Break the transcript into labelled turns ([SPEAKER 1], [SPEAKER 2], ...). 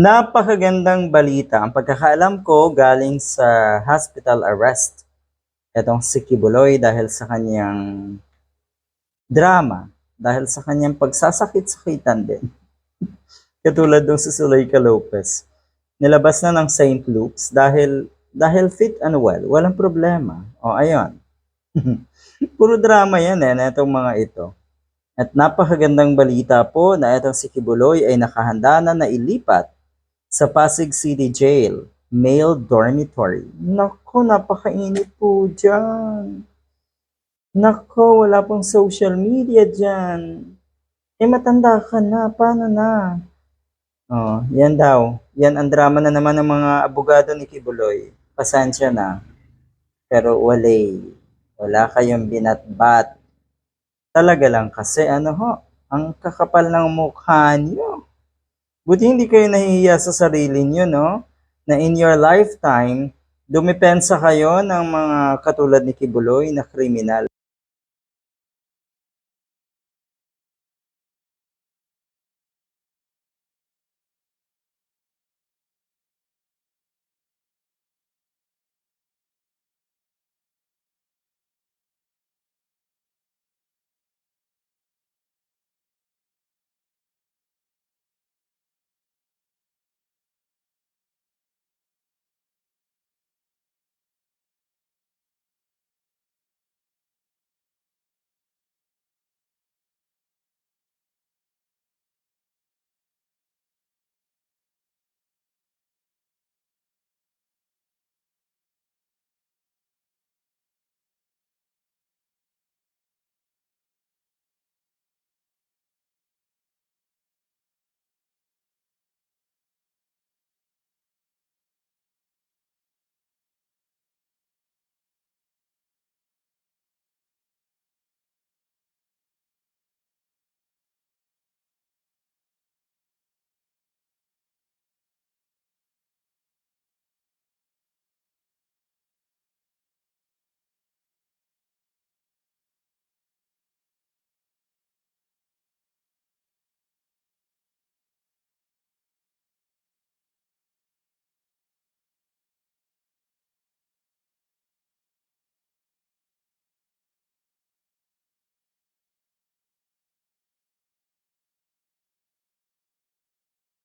[SPEAKER 1] Napakagandang balita. Ang pagkakaalam ko galing sa hospital arrest. Etong si Kibuloy dahil sa kanyang drama, dahil sa kanyang pagsasakit-sakitan din. Katulad dong si Zuleika Lopez. Nilabas na ng St. Luke's dahil dahil fit and well, walang problema. O ayun. Puro drama yan eh, na itong mga ito. At napakagandang balita po na itong si Kibuloy ay nakahanda na nailipat sa Pasig City Jail, male dormitory. Nako, napakainit po dyan. Nako, wala pong social media dyan. Eh, matanda ka na. Paano na? Oh, yan daw. Yan ang drama na naman ng mga abogado ni Kibuloy. Pasensya na. Pero wala. Wala kayong binatbat. Talaga lang kasi ano ho, ang kakapal ng mukha niyo. Buti hindi kayo nahihiya sa sarili niyo, no? Na in your lifetime, dumipensa kayo ng mga katulad ni Kibuloy na kriminal.